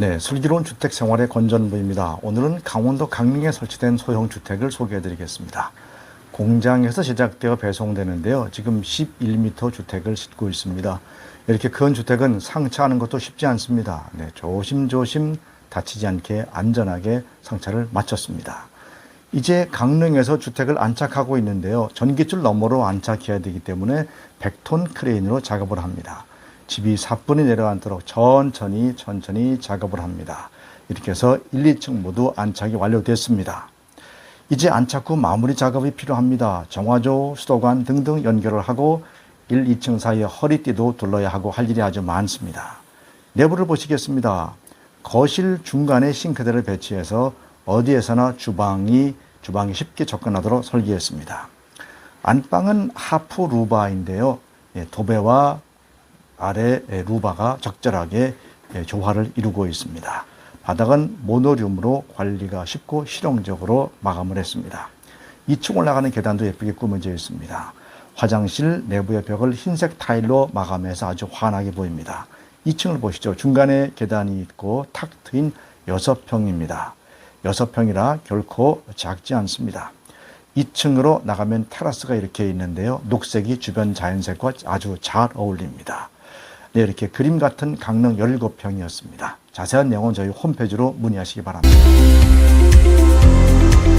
네, 슬기로운 주택 생활의 건전부입니다. 오늘은 강원도 강릉에 설치된 소형 주택을 소개해 드리겠습니다. 공장에서 제작되어 배송되는데요. 지금 11m 주택을 싣고 있습니다. 이렇게 큰 주택은 상차하는 것도 쉽지 않습니다. 네, 조심조심 다치지 않게 안전하게 상차를 마쳤습니다. 이제 강릉에서 주택을 안착하고 있는데요. 전기줄 너머로 안착해야 되기 때문에 100톤 크레인으로 작업을 합니다. 집이 사뿐히 내려앉도록 천천히 천천히 작업을 합니다. 이렇게 해서 1, 2층 모두 안착이 완료됐습니다. 이제 안착 후 마무리 작업이 필요합니다. 정화조, 수도관 등등 연결을 하고 1, 2층 사이에 허리띠도 둘러야 하고 할 일이 아주 많습니다. 내부를 보시겠습니다. 거실 중간에 싱크대를 배치해서 어디에서나 주방이 주방이 쉽게 접근하도록 설계했습니다. 안방은 하프 루바인데요. 예, 도배와 아래 예, 루바가 적절하게 예, 조화를 이루고 있습니다. 바닥은 모노륨으로 관리가 쉽고 실용적으로 마감을 했습니다. 2층 올라가는 계단도 예쁘게 꾸며져 있습니다. 화장실 내부의 벽을 흰색 타일로 마감해서 아주 환하게 보입니다. 2층을 보시죠. 중간에 계단이 있고 탁 트인 6평입니다. 6평이라 결코 작지 않습니다. 2층으로 나가면 테라스가 이렇게 있는데요. 녹색이 주변 자연색과 아주 잘 어울립니다. 네, 이렇게 그림 같은 강릉 17평이었습니다. 자세한 내용은 저희 홈페이지로 문의하시기 바랍니다.